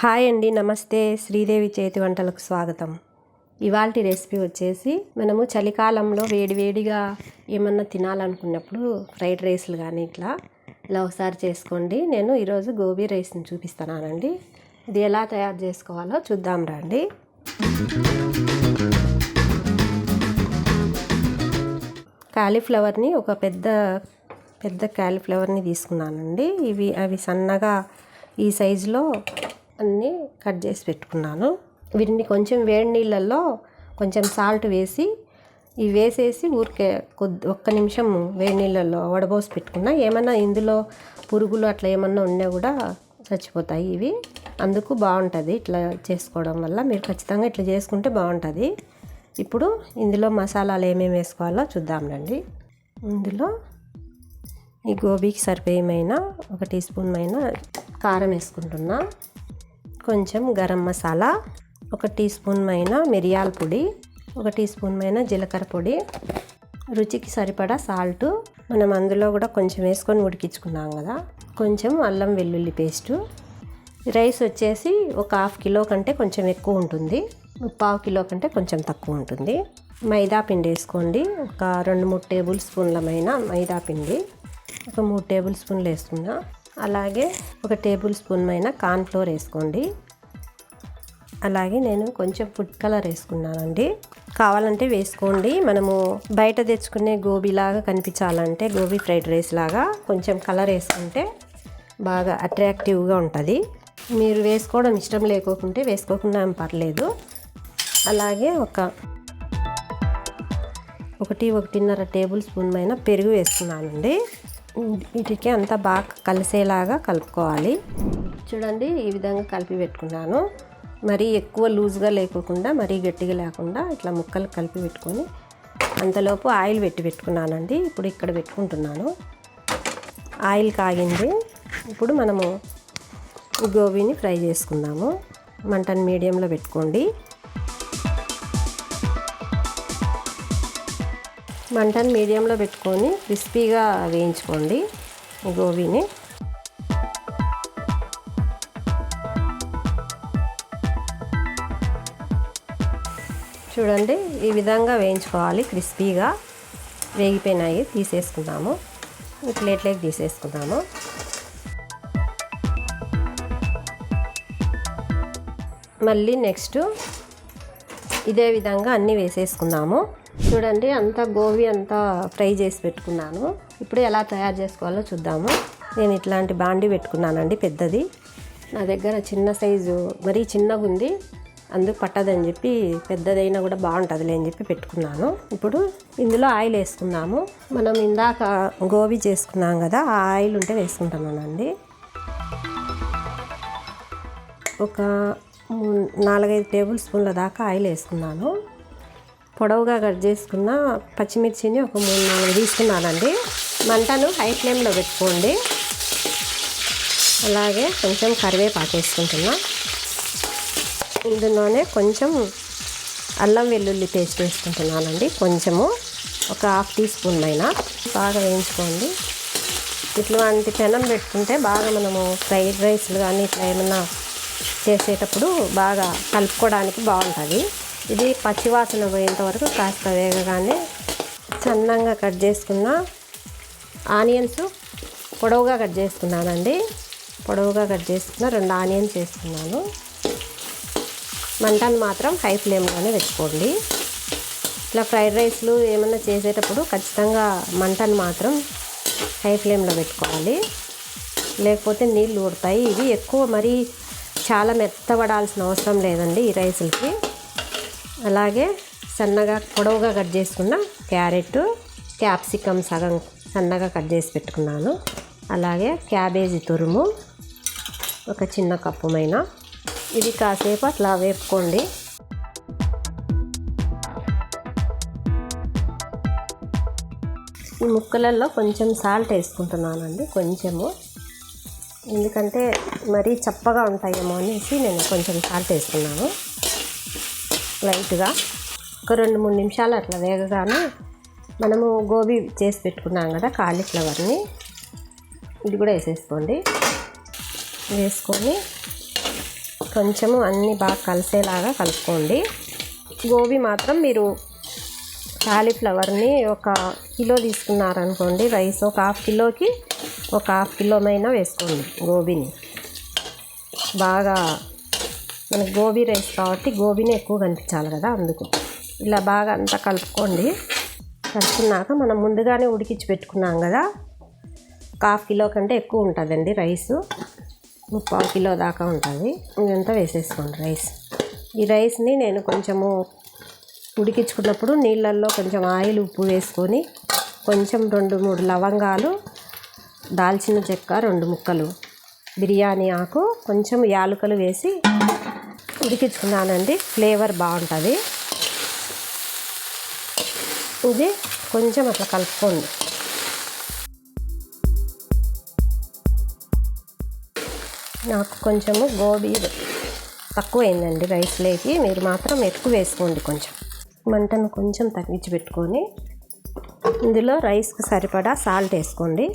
Hi అండి నమస్తే. శ్రీదేవి చేతి వంటలకు స్వాగతం. ఇవాళ రెసిపీ వచ్చేసి మనము చలికాలంలో వేడివేడిగా ఏమన్నా తినాలనుకున్నప్పుడు ఫ్రైడ్ రైస్లు కానీ ఇట్లా ఇలా ఒకసారి చేసుకోండి. నేను ఈరోజు గోబీ రైస్ని చూపిస్తున్నానండి. ఇది ఎలా తయారు చేసుకోవాలో చూద్దాం రండి. కాలీఫ్లవర్ని ఒక పెద్ద పెద్ద కాలీఫ్లవర్ని తీసుకున్నానండి. ఇవి అవి సన్నగా ఈ సైజులో అన్నీ కట్ చేసి పెట్టుకున్నాను. వీటిని కొంచెం వేడి నీళ్ళల్లో కొంచెం సాల్ట్ వేసి ఇవి వేసేసి ఊరికే కొద్ది ఒక్క నిమిషం వేడి నీళ్ళల్లో వడబోసి పెట్టుకున్నా. ఏమైనా ఇందులో పురుగులు అట్లా ఏమన్నా ఉన్నా కూడా చచ్చిపోతాయి ఇవి. అందుకు బాగుంటుంది ఇట్లా చేసుకోవడం వల్ల. మీరు ఖచ్చితంగా ఇట్లా చేసుకుంటే బాగుంటుంది. ఇప్పుడు ఇందులో మసాలాలు ఏమేమి వేసుకోవాలో చూద్దాంలండి ఇందులో ఈ గోబీకి సరిపోయమైన ఒక టీ స్పూన్ అయిన కారం వేసుకుంటున్నా. కొంచెం గరం మసాలా ఒక టీ స్పూన్ మైన మిరియాల పొడి ఒక టీ స్పూన్ అయిన జీలకర్ర పొడి. రుచికి సరిపడా సాల్ట్ మనం అందులో కూడా కొంచెం వేసుకొని ఉడికించుకున్నాం కదా. కొంచెం అల్లం వెల్లుల్లి పేస్టు. రైస్ వచ్చేసి ఒక హాఫ్ కిలో కంటే కొంచెం ఎక్కువ ఉంటుంది. పావు కిలో కంటే కొంచెం తక్కువ ఉంటుంది. మైదా పిండి వేసుకోండి. ఒక రెండు మూడు టేబుల్ స్పూన్లమైన మైదా పిండి. ఒక మూడు టేబుల్ స్పూన్లు వేసుకున్నా. అలాగే ఒక టేబుల్ స్పూన్ అయిన కార్న్ఫ్లోర్ వేసుకోండి. అలాగే నేను కొంచెం ఫుడ్ కలర్ వేసుకున్నానండి. కావాలంటే వేసుకోండి. మనము బయట తెచ్చుకునే గోబీలాగా కనిపించాలంటే గోబీ ఫ్రైడ్ రైస్ లాగా కొంచెం కలర్ వేసుకుంటే బాగా అట్రాక్టివ్గా ఉంటుంది. మీరు వేసుకోవడం ఇష్టం లేకోకుంటే వేసుకోకుండా ఏం పర్లేదు. అలాగే ఒక ఒకటి ఒకటిన్నర టేబుల్ స్పూన్ పైన పెరుగు వేసుకున్నానండి. వీటికి అంతా బాగా కలిసేలాగా కలుపుకోవాలి. చూడండి ఈ విధంగా కలిపి పెట్టుకున్నాను. మరీ ఎక్కువ లూజ్గా లేకోకుండా మరీ గట్టిగా లేకుండా ఇట్లా ముక్కలు కలిపి పెట్టుకొని అంతలోపు ఆయిల్ పెట్టి పెట్టుకున్నానండి. ఇప్పుడు ఇక్కడ పెట్టుకుంటున్నాను. ఆయిల్ కాగింది. ఇప్పుడు మనము గోబీని ఫ్రై చేసుకుందాము. మంటను మీడియంలో పెట్టుకోండి. మంటను మీడియంలో పెట్టుకొని క్రిస్పీగా వేయించుకోండి గోబీని. చూడండి ఈ విధంగా వేయించుకోవాలి. క్రిస్పీగా వేగిపోయినాయి తీసేసుకుందాము. ప్లేట్లోకి తీసేసుకుందాము. మళ్ళీ నెక్స్ట్ ఇదే విధంగా అన్నీ వేసేసుకుందాము. చూడండి అంతా గోబీ అంతా ఫ్రై చేసి పెట్టుకున్నాను. ఇప్పుడు ఎలా తయారు చేసుకోవాలో చూద్దాము. నేను ఇట్లాంటి బాండి పెట్టుకున్నానండి పెద్దది. నా దగ్గర చిన్న సైజు మరీ చిన్నగా ఉంది అందుకు పట్టదని చెప్పి పెద్దదైనా కూడా బాగుంటుందిలే అని చెప్పి పెట్టుకున్నాను. ఇప్పుడు ఇందులో ఆయిల్ వేసుకుందాము మనం ఇందాక గోబీ చేసుకున్నాం కదా ఆ ఆయిల్ ఉంటే వేసుకుంటున్నానండి ఒక నాలుగైదు టేబుల్ స్పూన్ల దాకా ఆయిల్ వేసుకున్నాను. పొడవుగా కట్ చేసుకున్న పచ్చిమిర్చిని ఒక మూడు నాలుగు తీసుకున్నానండి. మంటను హై ఫ్లేమ్లో పెట్టుకోండి. అలాగే కొంచెం కరివేపాకు వేసుకుంటున్నాను ఇందులోనే కొంచెం అల్లం వెల్లుల్లి పేస్ట్ వేసుకుంటున్నానండి. కొంచెము ఒక హాఫ్ టీ స్పూన్ అయినా. బాగా వేయించుకోండి. ఇట్లాంటి పెనం పెట్టుకుంటే బాగా మనము ఫ్రైడ్ రైస్లు కానీ ఇట్లా ఏమన్నా చేసేటప్పుడు బాగా కలుపుకోవడానికి బాగుంటుంది. ఇది పచ్చివాసన పోయేంత వరకు కాస్త వేగగానే సన్నంగా కట్ చేసుకున్న ఆనియన్స్ పొడవుగా కట్ చేసుకున్నానండి. పొడవుగా కట్ చేసుకున్న రెండు ఆనియన్స్ వేసుకున్నాను. మంటను మాత్రం హై ఫ్లేమ్లోనే పెట్టుకోండి. ఇట్లా ఫ్రైడ్ రైస్లు ఏమన్నా చేసేటప్పుడు ఖచ్చితంగా మంటను మాత్రం హై ఫ్లేమ్లో పెట్టుకోవాలి. లేకపోతే నీళ్ళు ఊడతాయి ఇవి ఎక్కువ మరీ చాలా మెత్తబడాల్సిన అవసరం లేదండి ఈ రైసులకి. అలాగే సన్నగా పొడవుగా కట్ చేసుకున్న క్యారెట్ క్యాప్సికమ్ సగం సన్నగా కట్ చేసి పెట్టుకున్నాను. అలాగే క్యాబేజీ తురుము ఒక చిన్న కప్పుమైన. ఇది కాసేపు అట్లా వేపుకోండి. ఈ ముక్కలలో కొంచెం సాల్ట్ వేసుకుంటున్నానండి కొంచెము. ఎందుకంటే మరీ చప్పగా ఉంటాయేమో అనేసి నేను కొంచెం సాల్ట్ వేసుకున్నాను. లైట్గా ఒక రెండు మూడు నిమిషాలు అట్లా వేగగానే మనము గోబీ చేసి పెట్టుకున్నాం కదా కాలీఫ్లవర్ని. ఇది కూడా వేసేసుకోండి. వేసుకొని కొంచెము అన్నీ బాగా కలిసేలాగా కలుపుకోండి. గోబీ మాత్రం మీరు కాలీఫ్లవర్ని ఒక కిలో తీసుకున్నారనుకోండి రైస్ ఒక హాఫ్ కిలోకి ఒక హాఫ్ కిలోమైనా వేసుకోండి గోబీని. బాగా మనకి గోబీ రైస్ కాబట్టి గోబీని ఎక్కువ కనిపించాలి కదా అందుకు. ఇలా బాగా అంతా కలుపుకోండి. కలుపుకున్నాక మనం ముందుగానే ఉడికించి పెట్టుకున్నాం కదా ఒక హాఫ్ కిలో కంటే ఎక్కువ ఉంటుందండి రైసు. పావు కిలో దాకా ఉంటుంది. ఇదంతా వేసేసుకోండి రైస్. ఈ రైస్ని నేను కొంచెము ఉడికించుకున్నప్పుడు నీళ్ళల్లో కొంచెం ఆయిల్ ఉప్పు వేసుకొని కొంచెం రెండు మూడు లవంగాలు దాల్చిన చెక్క రెండు ముక్కలు బిర్యానీ ఆకు కొంచెం యాలకులు వేసి ఉడికించుకున్నానండి. ఫ్లేవర్ బాగుంటుంది. ఇది కొంచెం అట్లా కలుపుకోండి. నాకు కొంచెము గోబీ తక్కువైందండి రైస్లోకి. మీరు మాత్రం ఎక్కువ వేసుకోండి కొంచెం. మంటను కొంచెం తగ్గించి పెట్టుకొని ఇందులో రైస్కి సరిపడా సాల్ట్ వేసుకోండి.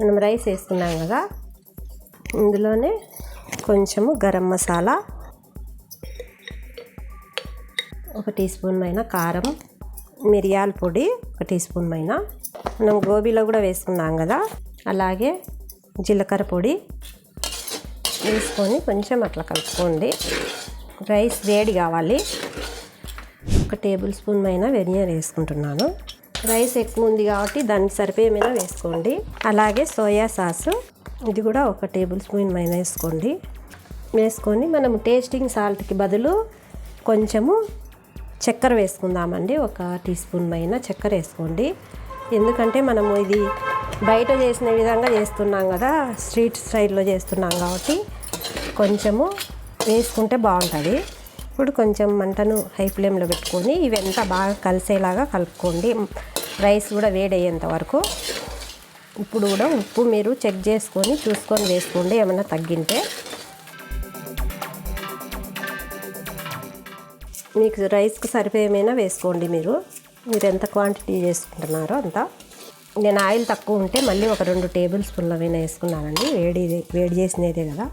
మనం రైస్ వేసుకున్నాం కదా ఇందులోనే కొంచెము గరం మసాలా ఒక టీ స్పూన్ పైన కారం మిరియాల పొడి ఒక టీ స్పూన్ పైన మనం గోబీలో కూడా వేసుకున్నాం కదా అలాగే జీలకర్ర పొడి వేసుకొని కొంచెం అట్లా కలుపుకోండి. రైస్ వేడి కావాలి. ఒక టేబుల్ స్పూన్ పైన వెనియర్ వేసుకుంటున్నాను. రైస్ ఎక్కువ ఉంది కాబట్టి దానికి సరిపోయేమైనా వేసుకోండి. అలాగే సోయా సాసు. ఇది కూడా ఒక టేబుల్ స్పూన్ పైన వేసుకోండి. వేసుకొని మనం టేస్టింగ్ సాల్ట్కి బదులు కొంచెము చక్కెర వేసుకుందామండి. ఒక టీ స్పూన్ పైన చక్కెర వేసుకోండి. ఎందుకంటే మనము ఇది బయట చేసిన విధంగా చేస్తున్నాం కదా స్ట్రీట్ స్టైల్లో చేస్తున్నాం కాబట్టి కొంచెము వేసుకుంటే బాగుంటుంది. ఇప్పుడు కొంచెం మంటను హై ఫ్లేమ్లో పెట్టుకొని ఇవంతా బాగా కలిసేలాగా కలుపుకోండి. రైస్ కూడా వేడయ్యేంత వరకు. ఇప్పుడు కూడా ఉప్పు మీరు చెక్ చేసుకొని చూసుకొని వేసుకోండి ఏమైనా తగ్గింటే. మీకు రైస్కి సరిపోయేమైనా వేసుకోండి మీరు. మీరు ఎంత క్వాంటిటీ చేసుకుంటున్నారో అంత. నేను ఆయిల్ తక్కువ ఉంటే మళ్ళీ ఒక రెండు టేబుల్ స్పూన్ల వేసుకున్నానండి. వేడి వేడి చేసినదే కదా.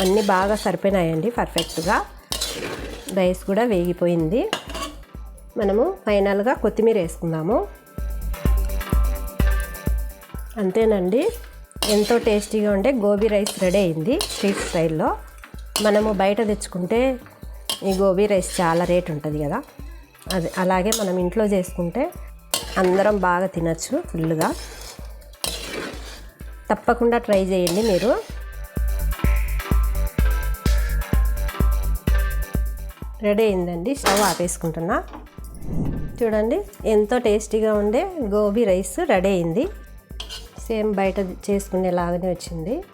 అన్నీ బాగా సరిపోయినాయండి పర్ఫెక్ట్గా రైస్ కూడా వేగిపోయింది. మనము ఫైనల్గా కొత్తిమీర వేసుకుందాము. అంతేనండి. ఎంతో టేస్టీగా ఉండే గోబీ రైస్ రెడీ అయింది స్ట్రీట్ స్టైల్లో. మనము బయట తెచ్చుకుంటే ఈ గోబీ రైస్ చాలా రేట్ ఉంటుంది కదా. అది అలాగే మనం ఇంట్లో చేసుకుంటే అందరం బాగా తినచ్చు ఫుల్గా తప్పకుండా ట్రై చేయండి మీరు. రెడీ అయిందండి. స్టవ్ ఆపేసుకుంటున్నా. చూడండి ఎంతో టేస్టీగా ఉండే గోబీ రైస్ రెడీ అయింది. సేమ్ బయట చేసుకునేలాగానే వచ్చింది.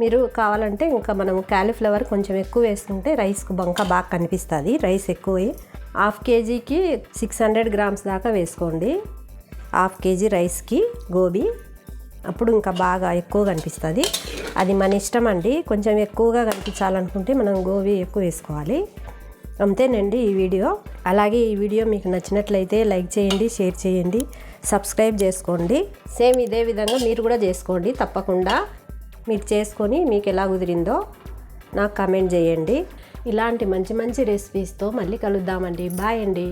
మీరు కావాలంటే ఇంకా మనం క్యాలీఫ్లవర్ కొంచెం ఎక్కువ వేసుకుంటే రైస్కు బంక బాగా కనిపిస్తుంది. రైస్ ఎక్కువ హాఫ్ కేజీకి సిక్స్ హండ్రెడ్ గ్రామ్స్ దాకా వేసుకోండి. హాఫ్ కేజీ రైస్కి గోబీ. అప్పుడు ఇంకా బాగా ఎక్కువ కనిపిస్తుంది. అది మన ఇష్టం అండి. కొంచెం ఎక్కువగా కనిపించాలనుకుంటే మనం గోబీ ఎక్కువ వేసుకోవాలి. అంతేనండి ఈ వీడియో. అలాగే ఈ వీడియో మీకు నచ్చినట్లయితే లైక్ చేయండి షేర్ చేయండి సబ్స్క్రైబ్ చేసుకోండి. సేమ్ ఇదే విధంగా మీరు కూడా చేసుకోండి. తప్పకుండా మీరు చేసుకొని మీకు ఎలా కుదిరిందో నాకు కామెంట్ చేయండి. ఇలాంటి మంచి మంచి రెసిపీస్తో మళ్ళీ కలుద్దామండి. బాయ్ అండి.